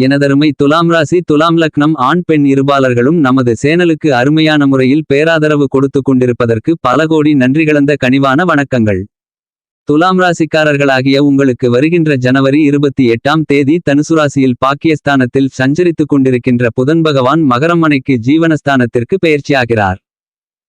எனதருமை துலாம் ராசி துலாம் லக்னம் ஆண் பெண் இருபாலர்களும் நமது சேனலுக்கு அருமையான முறையில் பேராதரவு கொடுத்து கொண்டிருப்பதற்கு பல கோடி நன்றிகளந்த கனிவான வணக்கங்கள். துலாம் ராசிக்காரர்களாகிய உங்களுக்கு வருகின்ற ஜனவரி இருபத்தி எட்டாம் தேதி தனுசு ராசியில் பாக்கியஸ்தானத்தில் சஞ்சரித்துக் கொண்டிருக்கின்ற புதன் பகவான் மகரமனைக்கு ஜீவனஸ்தானத்திற்கு பெயர்ச்சியாகிறார்.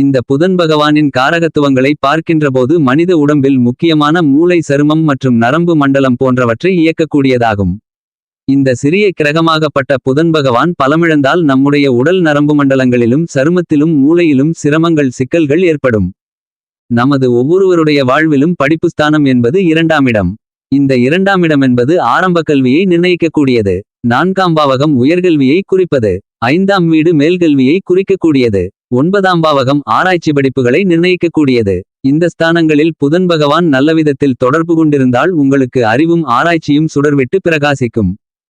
இந்த புதன் பகவானின் காரகத்துவங்களை பார்க்கின்றபோது மனித உடம்பில் முக்கியமான மூளை சருமம் மற்றும் நரம்பு மண்டலம் போன்றவற்றை இயக்கக்கூடியதாகும். இந்த சிறிய கிரகமாகப்பட்ட புதன் பகவான் பலமிழந்தால் நம்முடைய உடல் நரம்பு மண்டலங்களிலும் சருமத்திலும் மூளையிலும் சிரமங்கள் சிக்கல்கள் ஏற்படும். நமது ஒவ்வொருவருடைய வாழ்விலும் படிப்புஸ்தானம் என்பது இரண்டாம் இடம். இந்த இரண்டாம் இடம் என்பது ஆரம்ப கல்வியை நிர்ணயிக்கக்கூடியது. நான்காம் பாவகம் உயர்கல்வியை குறிப்பது. ஐந்தாம் வீடு மேல்கல்வியை குறிக்கக்கூடியது. ஒன்பதாம் பாவகம் ஆராய்ச்சி படிப்புகளை நிர்ணயிக்கக்கூடியது. இந்த ஸ்தானங்களில் புதன் பகவான் நல்லவிதத்தில் தொடர்பு கொண்டிருந்தால் உங்களுக்கு அறிவும் ஆராய்ச்சியும் சுடர்விட்டு பிரகாசிக்கும்.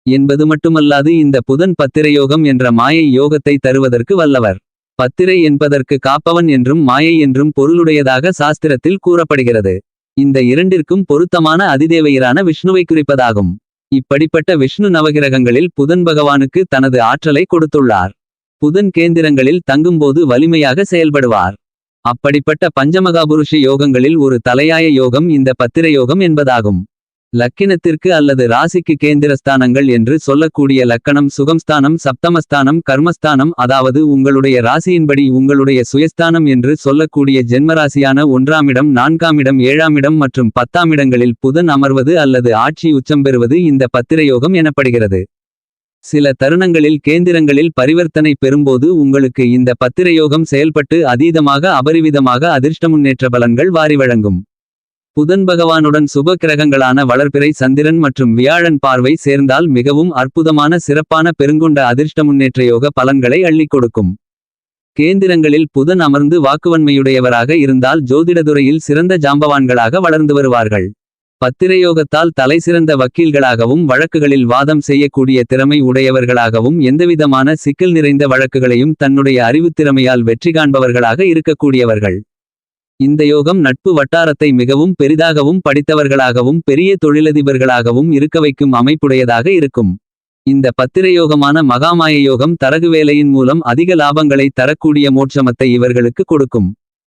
என்பது மட்டுமல்லாது இந்த புதன் பத்திரயோகம் என்ற மாயை யோகத்தை தருவதற்கு வல்லவர். பத்திரை என்பதற்கு காப்பவன் என்றும் மாயை என்றும் பொருளுடையதாக சாஸ்திரத்தில் கூறப்படுகிறது. இந்த இரண்டிற்கும் பொருத்தமான அதிதேவையரான விஷ்ணுவை குறிப்பதாகும். இப்படிப்பட்ட விஷ்ணு நவகிரகங்களில் புதன் பகவானுக்கு தனது ஆற்றலை கொடுத்துள்ளார். புதன் கேந்திரங்களில் தங்கும்போது வலிமையாக செயல்படுவார். அப்படிப்பட்ட பஞ்சமகாபுருஷ யோகங்களில் ஒரு தலையாய யோகம் இந்த பத்திர யோகம் என்பதாகும். லக்கினத்திற்கு அல்லது ராசிக்கு கேந்திரஸ்தானங்கள் என்று சொல்லக்கூடிய லக்கணம் சுகம்ஸ்தானம் சப்தமஸ்தானம் கர்மஸ்தானம் அதாவது உங்களுடைய ராசியின்படி உங்களுடைய சுயஸ்தானம் என்று சொல்லக்கூடிய ஜென்மராசியான ஒன்றாமிடம் நான்காமிடம் ஏழாமிடம் மற்றும் பத்தாமிடங்களில் புதன் அமர்வது அல்லது ஆட்சி உச்சம் பெறுவது இந்த பத்திரயோகம் எனப்படுகிறது. சில தருணங்களில் கேந்திரங்களில் பரிவர்த்தனை பெறும்போது உங்களுக்கு இந்த பத்திரயோகம் செயல்பட்டு அதீதமாக அபரிவிதமாக அதிர்ஷ்ட முன்னேற்ற பலன்கள் வாரி வழங்கும். புதன் பகவானுடன் சுப கிரகங்களான வளர்பிறை சந்திரன் மற்றும் வியாழன் பார்வை சேர்ந்தால் மிகவும் அற்புதமான சிறப்பான பெருங்கொண்ட அதிர்ஷ்ட முன்னேற்ற யோக பலன்களை அள்ளிக் கொடுக்கும். கேந்திரங்களில் புதன் அமர்ந்து வாக்குவன்மையுடையவராக இருந்தால் ஜோதிடதுறையில் சிறந்த ஜாம்பவான்களாக வளர்ந்து வருவார்கள். பத்திரயோகத்தால் தலைசிறந்த வக்கீல்களாகவும் வழக்குகளில் வாதம் செய்யக்கூடிய திறமை உடையவர்களாகவும் எந்தவிதமான சிக்கல் நிறைந்த வழக்குகளையும் தன்னுடைய அறிவுத்திறமையால் வெற்றி காண்பவர்களாக இருக்கக்கூடியவர்கள். இந்த யோகம் நட்பு வட்டாரத்தை மிகவும் பெரிதாகவும் படித்தவர்களாகவும் பெரிய தொழிலதிபர்களாகவும் இருக்க வைக்கும் அமைப்புடையதாக இருக்கும். இந்த பத்திரயோகமான மகாமாய யோகம் தரகு வேலையின் மூலம் அதிக லாபங்களை தரக்கூடிய மோட்சமத்தை இவர்களுக்கு கொடுக்கும்.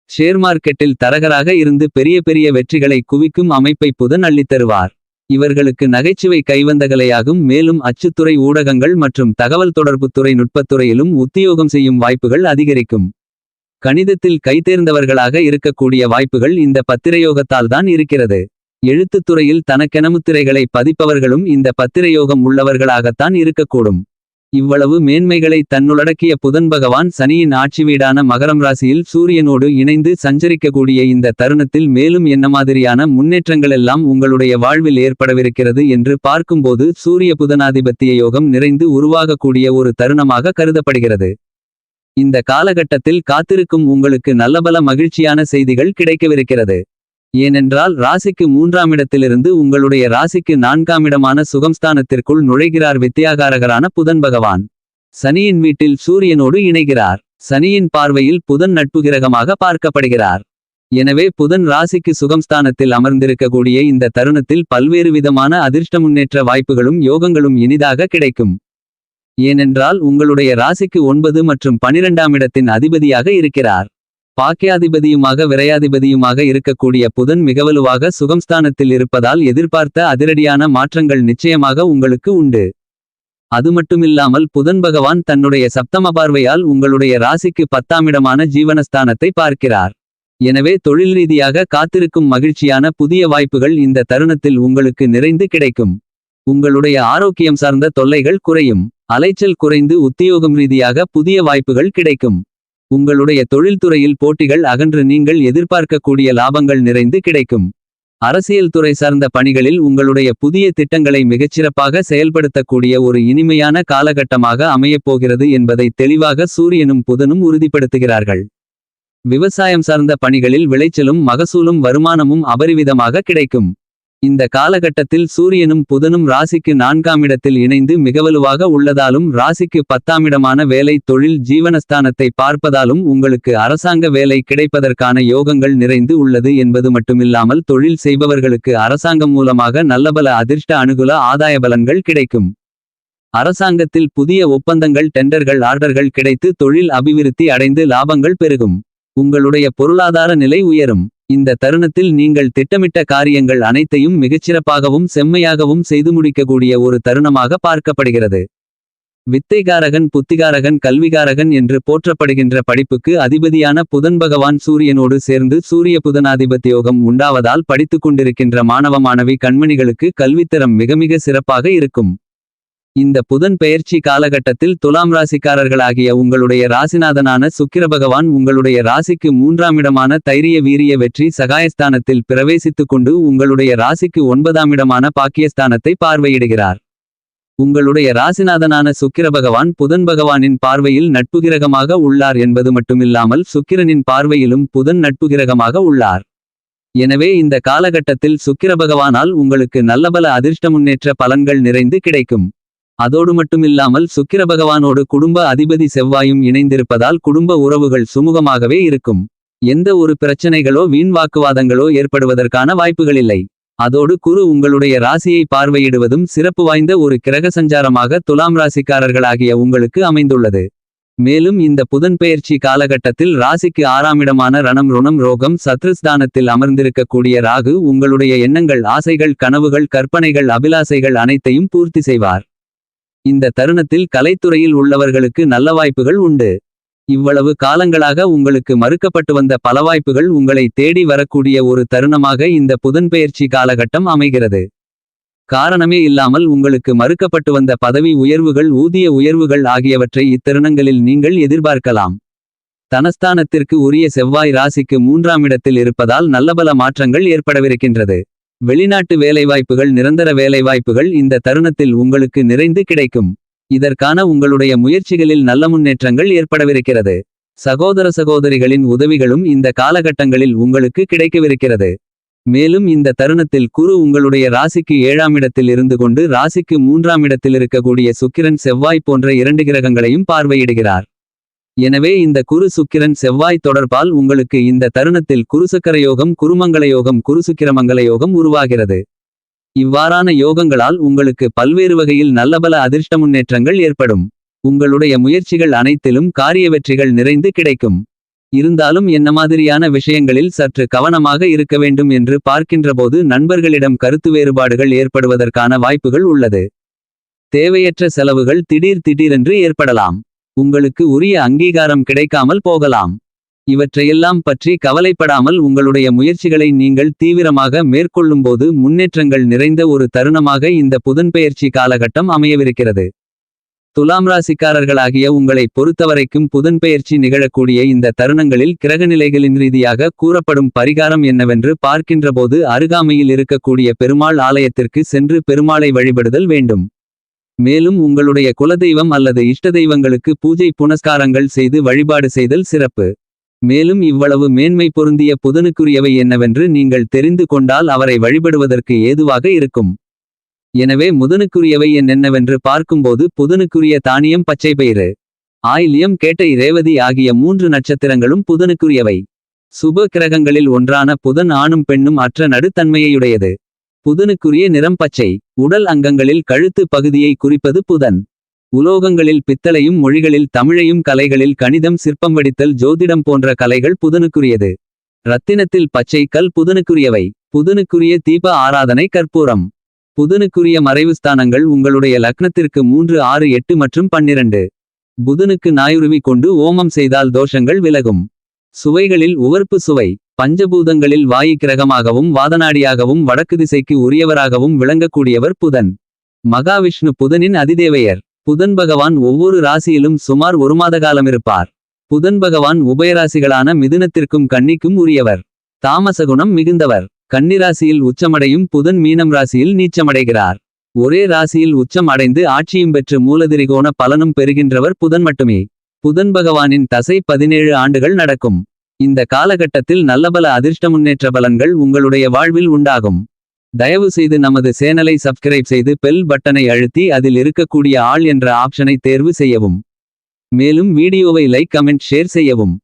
ஷேர் மார்க்கெட்டில் தரகராக இருந்து பெரிய பெரிய வெற்றிகளை குவிக்கும் அமைப்பை புதன் அள்ளித்தருவார் இவர்களுக்கு நகைச்சுவை கைவந்தகலையாகும் மேலும் அச்சுத்துறை ஊடகங்கள் மற்றும் தகவல் தொடர்புத்துறை நுட்பத்துறையிலும் உத்தியோகம் செய்யும் வாய்ப்புகள் அதிகரிக்கும். கணிதத்தில் கைதேர்ந்தவர்களாக இருக்கக்கூடிய வாய்ப்புகள் இந்த பத்திரயோகத்தால் தான் இருக்கிறது. எழுத்துத்துறையில் தனக்கெனமுத்திரைகளை பதிப்பவர்களும் இந்த பத்திரயோகம் உள்ளவர்களாகத்தான் இருக்கக்கூடும். இவ்வளவு மேன்மைகளை தன்னுள்ளடக்கிய புதன் பகவான் சனியின் ஆட்சி வீடான மகரம் ராசியில் சூரியனோடு இணைந்து சஞ்சரிக்கக்கூடிய இந்த தருணத்தில் மேலும் என்ன மாதிரியான முன்னேற்றங்களெல்லாம் உங்களுடைய வாழ்வில் ஏற்படவிருக்கிறது என்று பார்க்கும்போது சூரிய புதனாதிபத்திய யோகம் நிறைந்து உருவாகக்கூடிய ஒரு தருணமாக கருதப்படுகிறது. இந்த காலகட்டத்தில் காத்திருக்கும் உங்களுக்கு நல்லபல மகிழ்ச்சியான செய்திகள் கிடைக்கவிருக்கிறது. ஏனென்றால் ராசிக்கு மூன்றாம் இடத்திலிருந்து உங்களுடைய ராசிக்கு நான்காம் இடமான சுகம்ஸ்தானத்திற்குள் நுழைகிறார் வித்தியாகாரகரான புதன் பகவான். சனியின் வீட்டில் சூரியனோடு இணைகிறார். சனியின் பார்வையில் புதன் நட்பு கிரகமாக பார்க்கப்படுகிறார். எனவே புதன் ராசிக்கு சுகம்ஸ்தானத்தில் அமர்ந்திருக்கக்கூடிய இந்த தருணத்தில் பல்வேறு விதமான அதிர்ஷ்ட முன்னேற்ற வாய்ப்புகளும் யோகங்களும் இனிதாக கிடைக்கும். ஏனென்றால் உங்களுடைய ராசிக்கு ஒன்பது மற்றும் பனிரெண்டாம் இடத்தின் அதிபதியாக இருக்கிறார். பாக்கியாதிபதியுமாக விரையாதிபதியுமாக இருக்கக்கூடிய புதன் மிகவலுவாக சுகம்ஸ்தானத்தில் இருப்பதால் எதிர்பார்த்த அதிரடியான மாற்றங்கள் நிச்சயமாக உங்களுக்கு உண்டு. அது மட்டுமில்லாமல் புதன் பகவான் தன்னுடைய சப்தம பார்வையால் உங்களுடைய ராசிக்கு பத்தாமிடமான ஜீவனஸ்தானத்தை பார்க்கிறார். எனவே தொழில் ரீதியாக காத்திருக்கும் மகிழ்ச்சியான புதிய வாய்ப்புகள் இந்த தருணத்தில் உங்களுக்கு நிறைந்து கிடைக்கும். உங்களுடைய ஆரோக்கியம் சார்ந்த தொல்லைகள் குறையும். அலைச்சல் குறைந்து உத்தியோகம் ரீதியாக புதிய வாய்ப்புகள் கிடைக்கும். உங்களுடைய தொழில்துறையில் போட்டிகள் அகன்று நீங்கள் எதிர்பார்க்கக்கூடிய லாபங்கள் நிறைந்து கிடைக்கும். அரசியல் துறை சார்ந்த பணிகளில் உங்களுடைய புதிய திட்டங்களை மிகச்சிறப்பாக செயல்படுத்தக்கூடிய ஒரு இனிமையான காலகட்டமாக அமையப்போகிறது என்பதை தெளிவாக சூரியனும் புதனும் உறுதிப்படுத்துகிறார்கள். விவசாயம் சார்ந்த பணிகளில் விளைச்சலும் மகசூலும் வருமானமும் அபரிவிதமாக கிடைக்கும். இந்த காலகட்டத்தில் சூரியனும் புதனும் ராசிக்கு நான்காம் இடத்தில் இணைந்து மிகவலுவாக உள்ளதாலும் ராசிக்கு பத்தாமிடமான வேலை தொழில் ஜீவனஸ்தானத்தை பார்ப்பதாலும் உங்களுக்கு அரசாங்க வேலை கிடைப்பதற்கான யோகங்கள் நிறைந்து உள்ளது என்பது மட்டுமில்லாமல் தொழில் செய்பவர்களுக்கு அரசாங்கம் மூலமாக நல்லபல அதிர்ஷ்ட அனுகூல ஆதாய பலன்கள் கிடைக்கும். அரசாங்கத்தில் புதிய ஒப்பந்தங்கள் டெண்டர்கள் ஆர்டர்கள் கிடைத்து தொழில் அபிவிருத்தி அடைந்து லாபங்கள் பெருகும். உங்களுடைய பொருளாதார நிலை உயரும். இந்த தருணத்தில் நீங்கள் திட்டமிட்ட காரியங்கள் அனைத்தையும் மிகச்சிறப்பாகவும் செம்மையாகவும் செய்து முடிக்கக்கூடிய ஒரு தருணமாக பார்க்கப்படுகிறது. வித்தைகாரகன் புத்திகாரகன் கல்விகாரகன் என்று போற்றப்படுகின்ற படிப்புக்கு அதிபதியான புதன் பகவான் சூரியனோடு சேர்ந்து சூரிய புதனாதிபத்தியோகம் உண்டாவதால் படித்துக் கொண்டிருக்கின்ற மாணவ மாணவி கண்மணிகளுக்கு கல்வித்தரம் மிக மிக சிறப்பாக இருக்கும். இந்த புதன் பெயர்ச்சி காலகட்டத்தில் துலாம் ராசிக்காரர்களாகிய உங்களுடைய ராசிநாதனான சுக்கிர பகவான் உங்களுடைய ராசிக்கு மூன்றாம் இடமான தைரிய வீரிய வெற்றி சகாயஸ்தானத்தில் பிரவேசித்துக் கொண்டு உங்களுடைய ராசிக்கு ஒன்பதாம் இடமான பாக்கியஸ்தானத்தை பார்வையிடுகிறார். உங்களுடைய ராசிநாதனான சுக்கிர பகவான் புதன் பகவானின் பார்வையில் நட்புகிரகமாக உள்ளார் என்பது மட்டுமில்லாமல் சுக்கிரனின் பார்வையிலும் புதன் நட்புகிரகமாக உள்ளார். எனவே இந்த காலகட்டத்தில் சுக்கிர பகவானால் உங்களுக்கு நல்லபல அதிர்ஷ்ட முன்னேற்ற பலன்கள் நிறைந்து கிடைக்கும். அதோடு மட்டுமில்லாமல் சுக்கிர பகவானோடு குடும்ப அதிபதி செவ்வாயும் இணைந்திருப்பதால் குடும்ப உறவுகள் சுமூகமாகவே இருக்கும். எந்த ஒரு பிரச்சனைகளோ வீண் வாக்குவாதங்களோ ஏற்படுவதற்கான வாய்ப்புகளில்லை. அதோடு குரு உங்களுடைய ராசியை பார்வையிடுவதும் சிறப்பு வாய்ந்த ஒரு கிரக சஞ்சாரமாக துலாம் ராசிக்காரர்களாகிய உங்களுக்கு அமைந்துள்ளது. மேலும் இந்த புதன் பெயர்ச்சி காலகட்டத்தில் ராசிக்கு ஆறாம் இடமான ரணம் ருணம் ரோகம் சத்ருஸ்தானத்தில் அமர்ந்திருக்கக்கூடிய ராகு உங்களுடைய எண்ணங்கள் ஆசைகள் கனவுகள் கற்பனைகள் அபிலாசைகள் அனைத்தையும் பூர்த்தி செய்வார். இந்த தருணத்தில் கலைத்துறையில் உள்ளவர்களுக்கு நல்ல வாய்ப்புகள் உண்டு. இவ்வளவு காலங்களாக உங்களுக்கு மறுக்கப்பட்டு வந்த பல வாய்ப்புகள் உங்களை தேடி வரக்கூடிய ஒரு தருணமாக இந்த புதன்பெயர்ச்சி காலகட்டம் அமைகிறது. காரணமே இல்லாமல் உங்களுக்கு மறுக்கப்பட்டு வந்த பதவி உயர்வுகள் ஊதிய உயர்வுகள் ஆகியவற்றை இத்தருணங்களில் நீங்கள் எதிர்பார்க்கலாம். தனஸ்தானத்திற்கு உரிய செவ்வாய் ராசிக்கு மூன்றாம் இடத்தில் இருப்பதால் நல்லபல மாற்றங்கள் ஏற்படவிருக்கின்றது. வெளிநாட்டு வேலைவாய்ப்புகள் நிரந்தர வேலைவாய்ப்புகள் இந்த தருணத்தில் உங்களுக்கு நிறைந்து கிடைக்கும். இதற்கான உங்களுடைய முயற்சிகளில் நல்ல முன்னேற்றங்கள் ஏற்படவிருக்கிறது. சகோதர சகோதரிகளின் உதவிகளும் இந்த காலகட்டங்களில் உங்களுக்கு கிடைக்கவிருக்கிறது. மேலும் இந்த தருணத்தில் குரு உங்களுடைய ராசிக்கு ஏழாம் இடத்தில் இருந்து கொண்டு ராசிக்கு மூன்றாம் இடத்தில் இருக்கக்கூடிய சுக்கிரன் செவ்வாய் போன்ற இரண்டு கிரகங்களையும் பார்வையிடுகிறார். எனவே இந்த குரு சுக்கிரன் செவ்வாய் தொடர்பால் உங்களுக்கு இந்த தருணத்தில் குருசக்கரயோகம் யோகம் குருமங்கள யோகம் குருசுக்கிரமங்கல யோகம் உருவாகிறது. இவ்வாறான யோகங்களால் உங்களுக்கு பல்வேறு வகையில் நல்லபல அதிர்ஷ்ட முன்னேற்றங்கள் ஏற்படும். உங்களுடைய முயற்சிகள் அனைத்திலும் காரிய வெற்றிகள் நிறைந்து கிடைக்கும். இருந்தாலும் என்ன மாதிரியான விஷயங்களில் சற்று கவனமாக இருக்க வேண்டும் என்று பார்க்கின்றபோது நண்பர்களிடம் கருத்து வேறுபாடுகள் ஏற்படுவதற்கான வாய்ப்புகள் உள்ளது. தேவையற்ற செலவுகள் திடீர் திடீரென்று ஏற்படலாம். உங்களுக்கு உரிய அங்கீகாரம் கிடைக்காமல் போகலாம். இவற்றையெல்லாம் பற்றி கவலைப்படாமல் உங்களுடைய முயற்சிகளை நீங்கள் தீவிரமாக மேற்கொள்ளும்போது முன்னேற்றங்கள் நிறைந்த ஒரு தருணமாக இந்த புதன்பெயர்ச்சி காலகட்டம் அமையவிருக்கிறது. துலாம் ராசிக்காரர்களாகிய உங்களை பொறுத்தவரைக்கும் புதன்பெயர்ச்சி நிகழக்கூடிய இந்த தருணங்களில் கிரகநிலைகளின் ரீதியாக கூறப்படும் பரிகாரம் என்னவென்று பார்க்கின்றபோது அருகாமையில் இருக்கக்கூடிய பெருமாள் ஆலயத்திற்கு சென்று பெருமாளை வழிபடுதல் வேண்டும். மேலும் உங்களுடைய குலதெய்வம் அல்லது இஷ்ட தெய்வங்களுக்கு பூஜை புனஸ்காரங்கள் செய்து வழிபாடு செய்தல் சிறப்பு. மேலும் இவ்வளவு மேன்மை பொருந்திய புதனுக்குரியவை என்னவென்று நீங்கள் தெரிந்து கொண்டால் அவரை வழிபடுவதற்கு ஏதுவாக இருக்கும். எனவே முதனுக்குரியவை என்னென்னவென்று பார்க்கும்போது புதனுக்குரிய தானியம் பச்சைப்பயிறு ஆயில்யம் கேட்டை ரேவதி ஆகிய மூன்று நட்சத்திரங்களும் புதனுக்குரியவை. சுப கிரகங்களில் ஒன்றான புதன் ஆணும் பெண்ணும் அற்ற நடுத்தன்மையுடையது. புதனுக்குரிய நிறம் பச்சை உடல் அங்கங்களில் கழுத்து பகுதியை குறிப்பது புதன். உலோகங்களில் பித்தளையும் மொழிகளில் தமிழையும் கலைகளில் கணிதம் சிற்பம் வடித்தல் ஜோதிடம் போன்ற கலைகள் புதனுக்குரியது. ரத்தினத்தில் பச்சை கல் புதனுக்குரியவை. புதனுக்குரிய தீப ஆராதனை கற்பூரம். புதனுக்குரிய மறைவு ஸ்தானங்கள் உங்களுடைய லக்னத்திற்கு மூன்று ஆறு எட்டு மற்றும் பன்னிரண்டு. புதனுக்கு நாயுருவி கொண்டு ஓமம் செய்தால் தோஷங்கள் விலகும். சுவைகளில் உவர்ப்பு சுவை. பஞ்சபூதங்களில் வாயு கிரகமாகவும் வாதநாடியாகவும் வடக்கு திசைக்கு உரியவராகவும் விளங்கக்கூடியவர் புதன். மகாவிஷ்ணு புதனின் அதிதேவையர். புதன் பகவான் ஒவ்வொரு ராசியிலும் சுமார் ஒரு மாத காலம் இருப்பார். புதன் பகவான் உபயராசிகளான மிதுனத்திற்கும் கன்னிக்கும் உரியவர். தாமசகுணம் மிகுந்தவர். கன்னிராசியில் உச்சமடையும் புதன் மீனம் ராசியில் நீச்சமடைகிறார். ஒரே ராசியில் உச்சம் அடைந்து ஆட்சியும் பெற்று மூலதிரிகோண பலனும் பெறுகின்றவர் புதன் மட்டுமே. புதன் பகவானின் தசை பதினேழு ஆண்டுகள் நடக்கும். இந்த காலகட்டத்தில் நல்லபல அதிர்ஷ்ட முன்னேற்ற பலன்கள் உங்களுடைய வாழ்வில் உண்டாகும். தயவு செய்து நமது சேனலை சப்ஸ்கிரைப் செய்து பெல் பட்டனை அழுத்தி அதில் இருக்கக்கூடிய ஆள் என்ற ஆப்ஷனை தேர்வு செய்யவும். மேலும் வீடியோவை லைக் கமெண்ட் ஷேர் செய்யவும்.